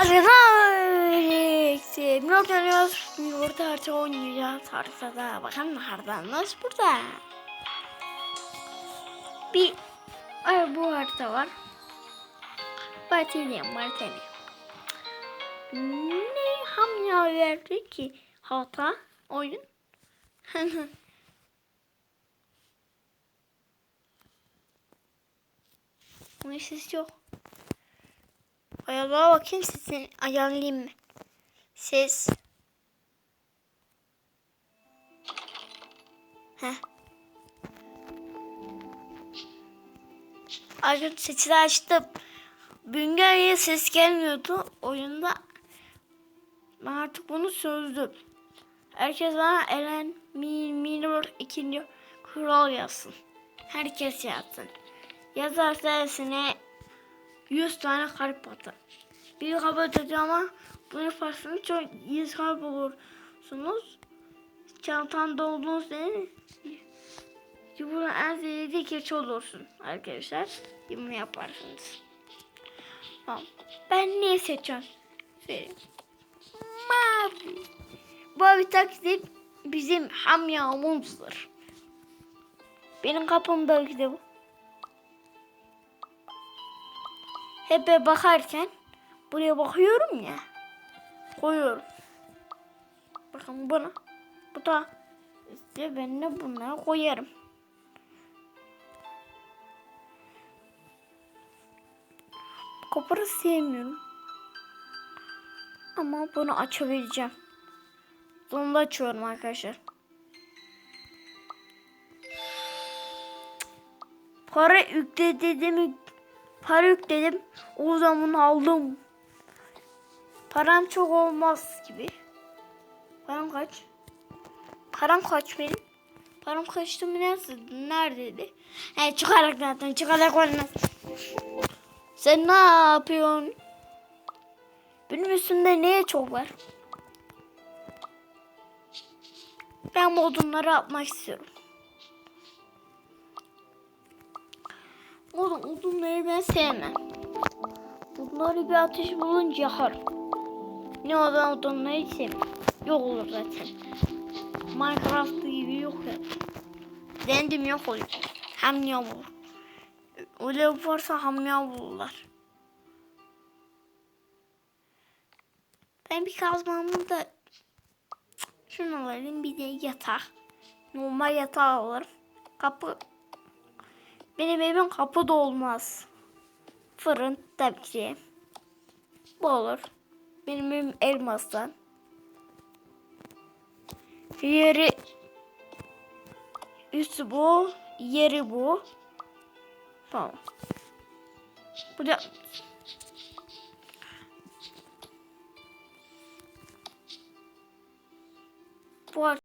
Arkadaşlar ne oynuyoruz? Yumurta harita oynayacağız haritada. Bakın haritamız burada. Bir ay bu harita var. Batılıyım Batılıyım. Ne hamya verdi ki hata oyun? Bunun ses yok. Ayarlara bakayım sesini ayarlayayım mı? Ses. Heh. Arkadaşlar sesi de açtım. Büngeriye ses gelmiyordu oyunda. Ben artık bunu sözlüm. Herkes bana Eren Minor ikinci kural yazsın. Herkes yazsın. Yazarsa hepsine 100 tane kalp atar. Bir kalp atacağım ama bunu yaparsanız çok 100 kalp olursunuz. Çantan dolduğunuz zaman bunu en sevdiği keçi olursun arkadaşlar. Bunu yaparsınız. Tamam. Ben niye seçeceğim? Söyleyeyim. Mavi. Mavi taksi bizim hamyamımızdır. Benim kapım belki de bu. Hep bakarken buraya bakıyorum ya. Koyuyorum. Bakın buna. Bu da işte ben de bunları koyarım. Koparı sevmiyorum. Ama bunu açabileceğim. Bunu da açıyorum arkadaşlar. Para yükledim. Para yükledim. O zaman aldım. Param çok olmaz gibi. Param kaç? Param kaç benim? Param kaçtı mı nasıl? Neredeydi? He çıkarak zaten çıkarak olmaz. Sen ne yapıyorsun? Benim üstümde niye çok var? Ben bu odunları atmak istiyorum. Odunları ben sevmem. Bunları bir ateş bulunca yakarım. Ne olan odunları hiç sevmem. Yok olur zaten. Minecraft gibi yok ya. Dendim yok oluyor. Hem yağmur. Öyle varsa hem yağmurlar. Ben bir kazmamı da şunu alayım bir de yatak. Normal yatağı alırım. Kapı benim evim kapı da olmaz. Fırın tabii ki. Bu olur. Benim evim elmastan. Yeri üstü bu, yeri bu. Tamam. Bu da bu